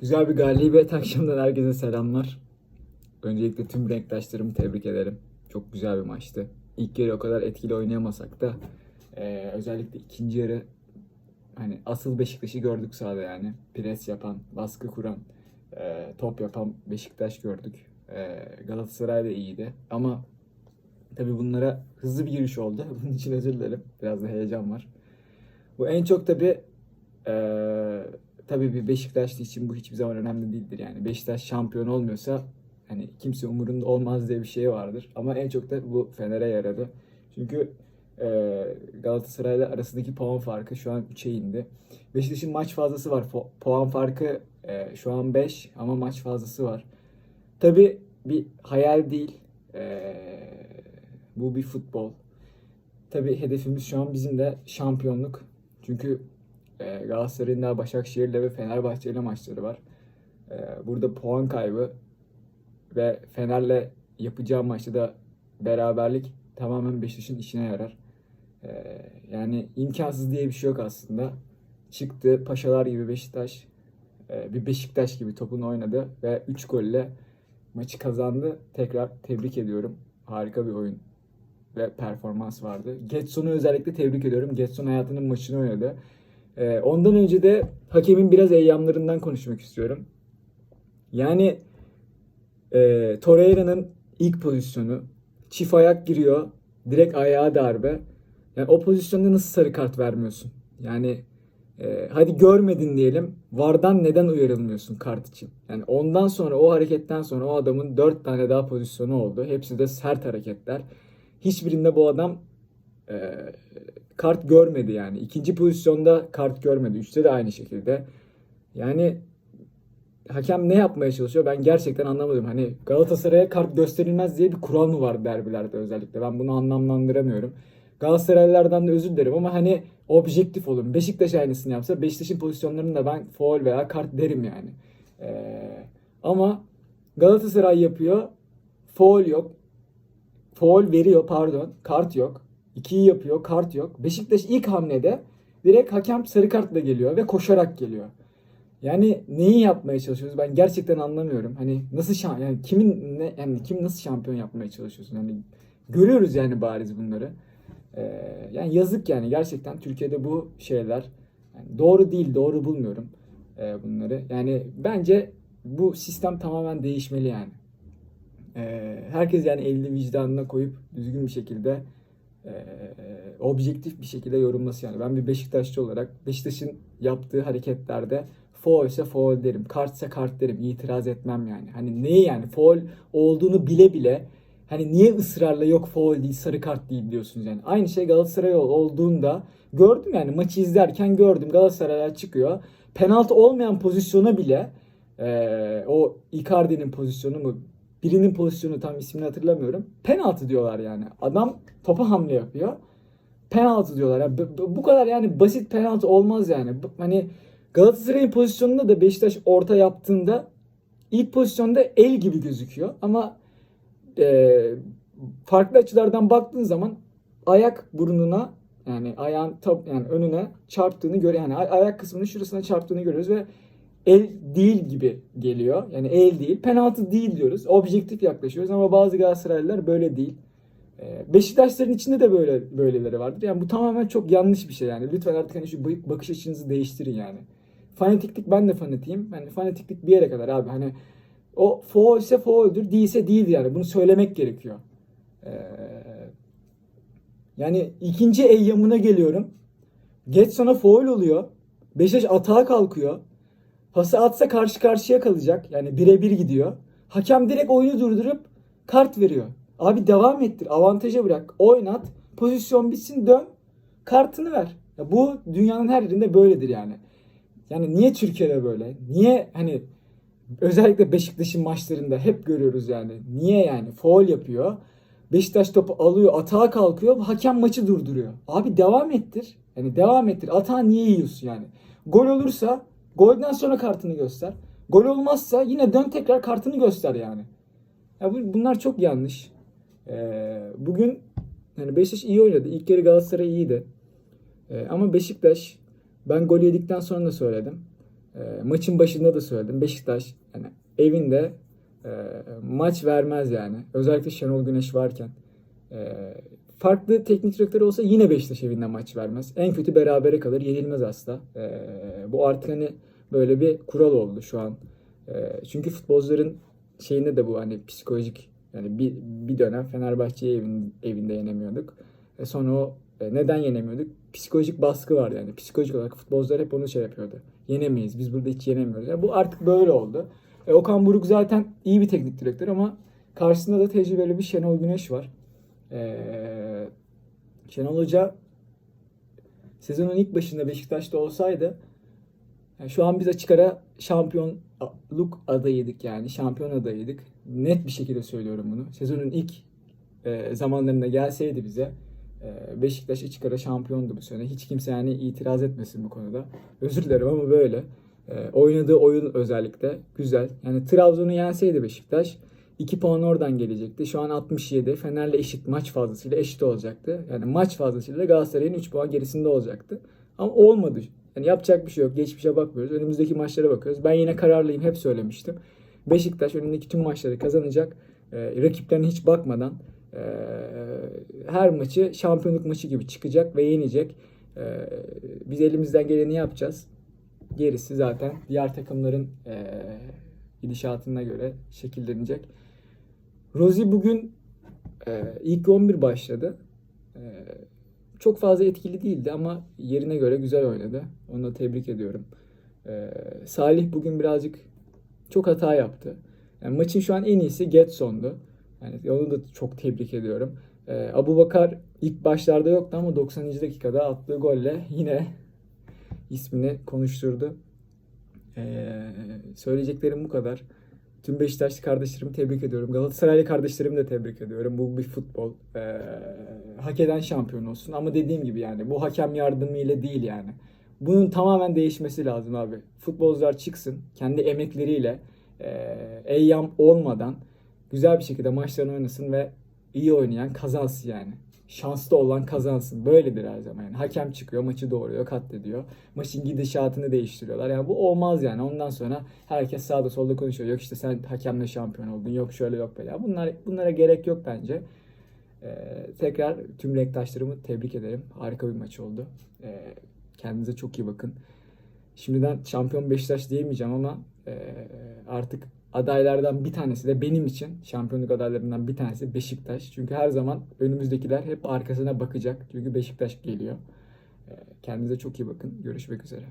Güzel bir galibiyet akşamından herkese selamlar. Öncelikle tüm renktaşlarımı tebrik ederim. Çok güzel bir maçtı. İlk yarı o kadar etkili oynayamasak da eee, özellikle ikinci yarı hani asıl Beşiktaş'ı gördük sahada yani. Pres yapan, baskı kuran, eee, top yapan Beşiktaş gördük. Eee, Galatasaray da iyiydi ama tabii bunlara hızlı bir giriş oldu. Bunun için özür dilerim. Biraz da heyecan var. Bu en çok tabii eee tabii bir Beşiktaşlı için bu hiçbir zaman önemli değildir yani. Beşiktaş şampiyon olmuyorsa hani kimse umurunda olmaz diye bir şey vardır. Ama en çok da bu Fener'e yaradı. Çünkü eee Galatasaray'la arasındaki puan farkı şu an 3'e indi. Beşiktaş'ın maç fazlası var. Puan farkı eee, şu an 5 ama maç fazlası var. Tabii bir hayal değil. Eee, bu bir futbol. Tabii hedefimiz şu an bizim de şampiyonluk. Çünkü e, Galatasaray'ın daha Başakşehir'le ve Fenerbahçe'yle maçları var. E, burada puan kaybı ve Fener'le yapacağı maçta da beraberlik tamamen Beşiktaş'ın işine yarar. E, yani imkansız diye bir şey yok aslında. Çıktı Paşalar gibi Beşiktaş, e, bir Beşiktaş gibi topunu oynadı ve 3 golle maçı kazandı. Tekrar tebrik ediyorum. Harika bir oyun ve performans vardı. Getson'u özellikle tebrik ediyorum. Getson hayatının maçını oynadı. Ee, ondan önce de hakemin biraz eyyamlarından konuşmak istiyorum. Yani e, Torreira'nın ilk pozisyonu çift ayak giriyor. Direkt ayağa darbe. Yani o pozisyonda nasıl sarı kart vermiyorsun? Yani e, hadi görmedin diyelim. Vardan neden uyarılmıyorsun kart için? Yani ondan sonra o hareketten sonra o adamın dört tane daha pozisyonu oldu. Hepsi de sert hareketler. Hiçbirinde bu adam e, kart görmedi yani. İkinci pozisyonda kart görmedi. Üçte de aynı şekilde. Yani hakem ne yapmaya çalışıyor ben gerçekten anlamadım. Hani Galatasaray'a kart gösterilmez diye bir kural mı var derbilerde özellikle? Ben bunu anlamlandıramıyorum. Galatasaraylılardan da özür dilerim ama hani objektif olun. Beşiktaş aynısını yapsa Beşiktaş'ın pozisyonlarında ben foul veya kart derim yani. Ee, ama Galatasaray yapıyor. Foul yok. Foul veriyor pardon. Kart yok. 2'yi yapıyor. Kart yok. Beşiktaş ilk hamlede direkt hakem sarı kartla geliyor ve koşarak geliyor. Yani neyi yapmaya çalışıyoruz? Ben gerçekten anlamıyorum. Hani nasıl şampiyon yani kimin ne yani kim nasıl şampiyon yapmaya çalışıyorsun? Hani görüyoruz yani bariz bunları. Ee, yani yazık yani gerçekten Türkiye'de bu şeyler yani doğru değil, doğru bulmuyorum e, bunları. Yani bence bu sistem tamamen değişmeli yani. Ee, herkes yani elini vicdanına koyup düzgün bir şekilde e, objektif bir şekilde yorumlasın yani. Ben bir Beşiktaşlı olarak Beşiktaş'ın yaptığı hareketlerde foul ise foul derim. Kart ise kart derim. İtiraz etmem yani. Hani neyi yani foul olduğunu bile bile hani niye ısrarla yok foul değil sarı kart değil diyorsunuz yani. Aynı şey Galatasaray ol- olduğunda gördüm yani maçı izlerken gördüm Galatasaray'a çıkıyor. Penaltı olmayan pozisyona bile e, o Icardi'nin pozisyonu mu birinin pozisyonu tam ismini hatırlamıyorum. Penaltı diyorlar yani. Adam topa hamle yapıyor. Penaltı diyorlar. Yani bu- kadar yani basit penaltı olmaz yani. Hani Galatasaray'ın pozisyonunda da Beşiktaş orta yaptığında ilk pozisyonda el gibi gözüküyor ama e, farklı açılardan baktığın zaman ayak burnuna yani ayağın top yani önüne çarptığını göre yani ay- ayak kısmının şurasına çarptığını görüyoruz ve el değil gibi geliyor. Yani el değil. Penaltı değil diyoruz. Objektif yaklaşıyoruz ama bazı Galatasaraylılar böyle değil. Ee, Beşiktaşların içinde de böyle böyleleri vardır. Yani bu tamamen çok yanlış bir şey yani. Lütfen artık hani şu bak- bakış açınızı değiştirin yani. Fanatiklik ben de fanatiyim. Yani fanatiklik bir yere kadar abi. Hani o foul ise fauldür, değilse değildir yani. Bunu söylemek gerekiyor. Ee, yani ikinci eyyamına geliyorum. Geç sonra foul oluyor. Beşiktaş atağa kalkıyor. Pası atsa karşı karşıya kalacak. Yani birebir gidiyor. Hakem direkt oyunu durdurup kart veriyor. Abi devam ettir. Avantaja bırak. Oynat. Pozisyon bitsin dön. Kartını ver. Ya bu dünyanın her yerinde böyledir yani. Yani niye Türkiye'de böyle? Niye hani özellikle Beşiktaş'ın maçlarında hep görüyoruz yani. Niye yani? Foul yapıyor. Beşiktaş topu alıyor, atağa kalkıyor. Hakem maçı durduruyor. Abi devam ettir. Yani devam ettir. Atağı niye yiyorsun yani? Gol olursa golden sonra kartını göster. Gol olmazsa yine dön tekrar kartını göster yani. Ya bu, bunlar çok yanlış. Ee, bugün yani Beşiktaş iyi oynadı. İlk yarı Galatasaray iyiydi. Ee, ama Beşiktaş ben gol yedikten sonra da söyledim. E, maçın başında da söyledim. Beşiktaş yani evinde e, maç vermez yani. Özellikle Şenol Güneş varken. E, farklı teknik direktör olsa yine Beşiktaş evinde maç vermez. En kötü berabere kalır. Yenilmez asla. E, bu artık hani böyle bir kural oldu şu an. E, çünkü futbolcuların şeyinde de bu hani psikolojik yani bir, bir dönem Fenerbahçe'yi evin, evinde yenemiyorduk. E sonra o e, neden yenemiyorduk? Psikolojik baskı vardı yani. Psikolojik olarak futbolcular hep onu şey yapıyordu. Yenemeyiz. Biz burada hiç yenemiyoruz. Yani bu artık böyle oldu. E, Okan Buruk zaten iyi bir teknik direktör ama karşısında da tecrübeli bir Şenol Güneş var. E, Şenol Hoca sezonun ilk başında Beşiktaş'ta olsaydı yani şu an biz açık ara şampiyonluk adayıydık yani. Şampiyon adayıydık. Net bir şekilde söylüyorum bunu. Sezonun ilk e, zamanlarında gelseydi bize e, Beşiktaş açık ara şampiyondu bu sene. Hiç kimse yani itiraz etmesin bu konuda. Özür dilerim ama böyle. E, oynadığı oyun özellikle güzel. Yani Trabzon'u yenseydi Beşiktaş 2 puan oradan gelecekti. Şu an 67. Fener'le eşit maç fazlasıyla eşit olacaktı. Yani maç fazlasıyla Galatasaray'ın 3 puan gerisinde olacaktı. Ama olmadı. Yani yapacak bir şey yok. Geçmişe bakmıyoruz. Önümüzdeki maçlara bakıyoruz. Ben yine kararlıyım. Hep söylemiştim. Beşiktaş önündeki tüm maçları kazanacak. E, rakiplerine hiç bakmadan e, her maçı şampiyonluk maçı gibi çıkacak ve yenecek. E, biz elimizden geleni yapacağız. Gerisi zaten diğer takımların e, gidişatına göre şekillenecek. Rozi bugün e, ilk 11 başladı. E, çok fazla etkili değildi ama yerine göre güzel oynadı. Onu da tebrik ediyorum. E, Salih bugün birazcık çok hata yaptı. Yani maçın şu an en iyisi Getson'du. Yani onu da çok tebrik ediyorum. E, Abu Bakar ilk başlarda yoktu ama 90. dakikada attığı golle yine ismini konuşturdu. E, söyleyeceklerim bu kadar. Tüm Beşiktaşlı kardeşlerimi tebrik ediyorum. Galatasaraylı kardeşlerimi de tebrik ediyorum. Bu bir futbol. Ee, hak eden şampiyon olsun. Ama dediğim gibi yani bu hakem yardımıyla değil yani. Bunun tamamen değişmesi lazım abi. Futbolcular çıksın kendi emekleriyle e, eyyam olmadan güzel bir şekilde maçlarını oynasın ve iyi oynayan kazansın yani. Şanslı olan kazansın. Böyledir her zaman yani. Hakem çıkıyor, maçı doğuruyor, katlediyor. Maçın gidişatını değiştiriyorlar. Yani bu olmaz yani. Ondan sonra herkes sağda solda konuşuyor. Yok işte sen hakemle şampiyon oldun. Yok şöyle yok böyle. Bunlar bunlara gerek yok bence. Ee, tekrar tüm renktaşlarımı tebrik ederim. Harika bir maç oldu. Ee, kendinize çok iyi bakın. Şimdiden şampiyon Beşiktaş diyemeyeceğim ama e, artık adaylardan bir tanesi de benim için şampiyonluk adaylarından bir tanesi Beşiktaş. Çünkü her zaman önümüzdekiler hep arkasına bakacak. Çünkü Beşiktaş geliyor. Ee, Kendinize çok iyi bakın. Görüşmek üzere.